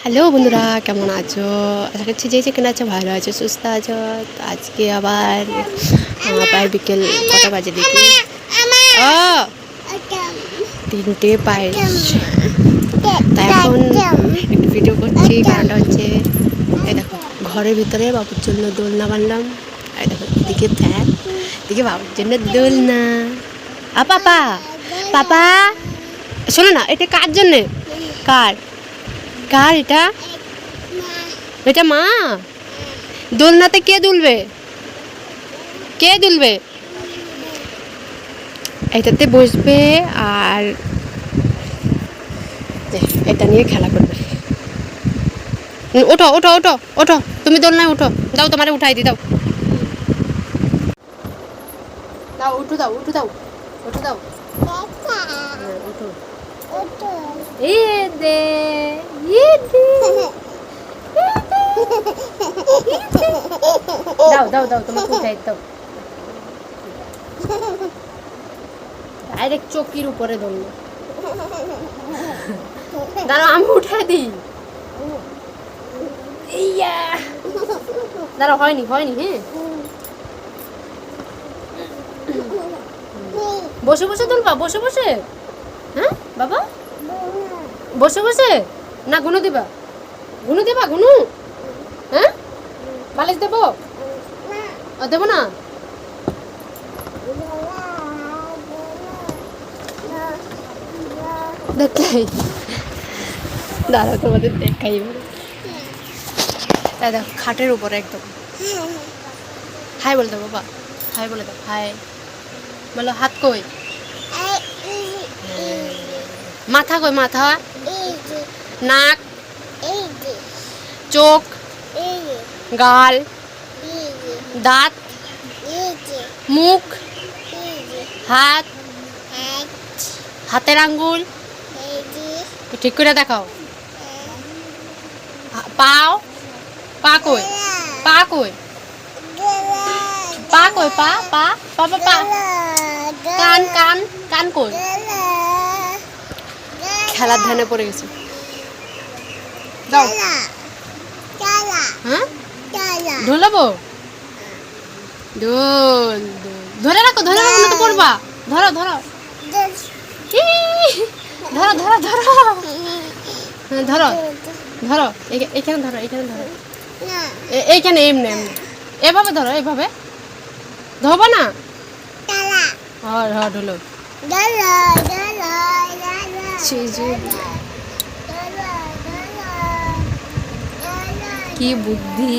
Hello বন্ধুরা, কেমন আছো? আশা করছি যে যেখানে আছো ভালো আছো, সুস্থ আছো। তো আজকে আবার প্রায় বিকেল কটা বাজে দেখি। ও, তিনটে পায়ে তাই এখন একটু ভিডিও করছি কারণটা হচ্ছে এই দেখো, ঘরের ভিতরে বাবুর জন্য দোলনা বানলাম। এই দেখো, এদিকে ফ্যান, এদিকে বাবুর জন্য দোলনা। আ, পাপা পাপা, শোনো না, এটা কার জন্যে? কার? কার এটা? এটা মা? দোলনাতে কে দুলবে? কে দুলবে? এটাতে বসবে আর এটা নিয়ে খেলা করবে। ওঠো ওঠো ওঠো ওঠো তুমি দোলনায় ওঠো। দাও তোমারে উঠাই দি দাও। দাও উঠো দাও উঠো দাও উঠো দাও। উঠো এ দে ই দে দাও দাও দাও উঠাই দাও ডাইরেক্ট চকির উপরে ধরলো। দাঁড়াও, আমি উঠাই দিই। দাঁড়াও, হয়নি হয়নি হ্যাঁ। বসে বসে তুলবা বসে বসে। বাবা? বসে বসে? না, গুনু দিবা। গুনু দিবা, গুনু? হ্যাঁ? বালিশ দেবো? দেবো না? দেখাই দাঁড়া তোমাদের দেখাই। এই দেখো খাটের উপরে একদম। হাই বলে বাবা। হাই বলে দাও, হাই। বলো, হাত কই? মাথা কই মাথা? নাক? চোখ? গাল? দাঁত? মুখ? হাত? হাতের আঙ্গুল? ঠিক করে দেখাও। পাও? পা কই? পা কই? পা কই? পা পা? পা পা। পা কান কান কান কই? খেলার ধ্যানে পড়ে গেছে। দাও হ্যাঁ? ঢোলাবো? ঢোল। ধরে রাখো ধরে রাখো তো পড়বা। ধরো ধরো। ধরো ধরো ধরো। হ্যাঁ ধরো। ধরো এখা- এখানে ধরো এখানে ধরো। এইখানে এমনি এমনি। এভাবে ধরো এভাবে। ধরবো না? হ্যাঁ হ্যাঁ ঢোলো। কি বুদ্ধি।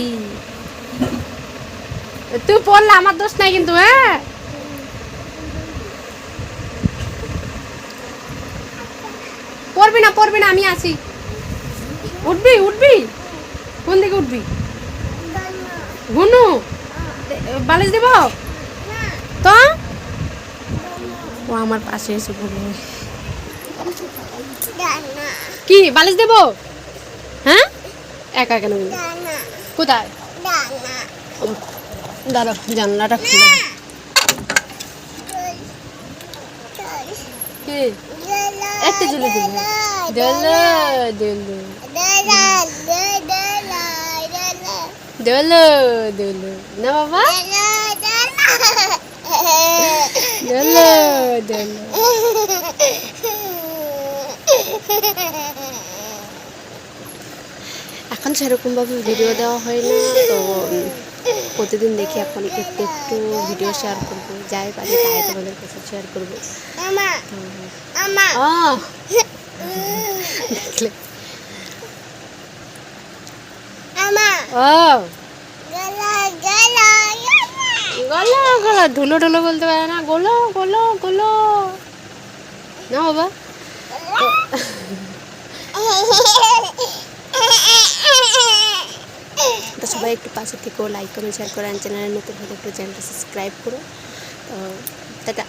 তুই পড়লে আমার দোষ নাই কিন্তু হ্যাঁ? পড়বি না পড়বি না, আমি আছি। উঠবি উঠবি? কোন দিকে উঠবি? গুনু বালিশ দেব? তো? ও আমার পাশে এসে পড়বে। কি বালিশ দেব? হ্যাঁ? একা কেন কোথায়? দাঁড়া জানলাটা খুলে একটু দিবি। দোলো। দোলো দোলো দোলো। না বাবা? দোলো দোলো। এখন সেরকমভাবে ভিডিও দেওয়া হয় না তো প্রতিদিন দেখি এখন একটু একটু ভিডিও শেয়ার করব যাই পারি তাই তোমাদের কাছে শেয়ার করব। দেখলে? ও গলো গলো ধুলো ঢুলো বলতে পারে না গোলো গোলো গোলো। না বাবা। তো সবাই একটু পাশে থেকেও লাইক কমেন্ট শেয়ার করে চ্যানেলের নতুন হলে একটু চ্যানেলটা সাবস্ক্রাইব করো তো টাটা